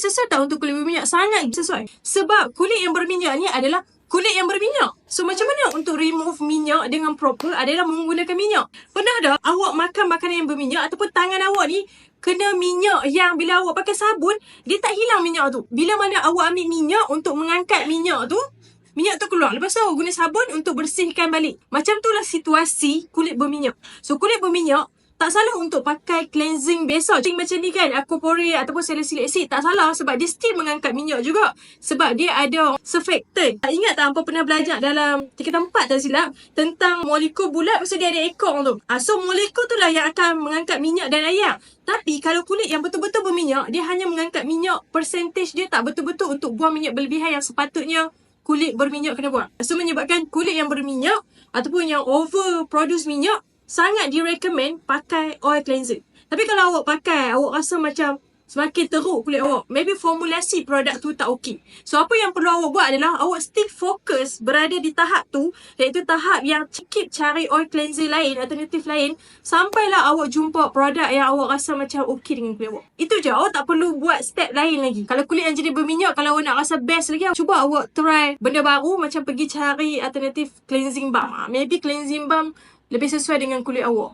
sesuai tak untuk kulit berminyak? Sangat sesuai. Sebab kulit yang berminyak ni adalah kulit yang berminyak. So macam mana untuk remove minyak dengan proper adalah menggunakan minyak. Pernah tak awak makan makanan yang berminyak ataupun tangan awak ni kena minyak yang bila awak pakai sabun, dia tak hilang minyak tu. Bila mana awak ambil minyak untuk mengangkat minyak tu, minyak tu keluar. Lepas tu awak guna sabun untuk bersihkan balik. Macam tu lah situasi kulit berminyak. So kulit berminyak, tak salah untuk pakai cleansing biasa. Cing macam ni kan, aquaporate ataupun salicylic acid. Tak salah sebab dia still mengangkat minyak juga. Sebab dia ada surfactant. Ingat tak apa pernah belajar dalam tingkatan 4 tak silap tentang molekul bulat pasal dia ada ekor tu. Ah, so molekul tu lah yang akan mengangkat minyak dan air. Tapi kalau kulit yang betul-betul berminyak, dia hanya mengangkat minyak, percentage dia tak betul-betul untuk buang minyak berlebihan yang sepatutnya kulit berminyak kena buang. So menyebabkan kulit yang berminyak ataupun yang over produce minyak sangat direkomend pakai oil cleanser. Tapi kalau awak pakai, awak rasa macam semakin teruk kulit awak. Maybe formulasi produk tu tak okey. So apa yang perlu awak buat adalah awak still fokus berada di tahap tu iaitu tahap yang keep cari oil cleanser lain, alternatif lain sampailah awak jumpa produk yang awak rasa macam okey dengan kulit awak. Itu je. Awak tak perlu buat step lain lagi. Kalau kulit yang jadi berminyak, kalau awak nak rasa best lagi, cuba awak try benda baru macam pergi cari alternatif cleansing balm. Ah, Maybe cleansing balm lebih sesuai dengan kulit awak.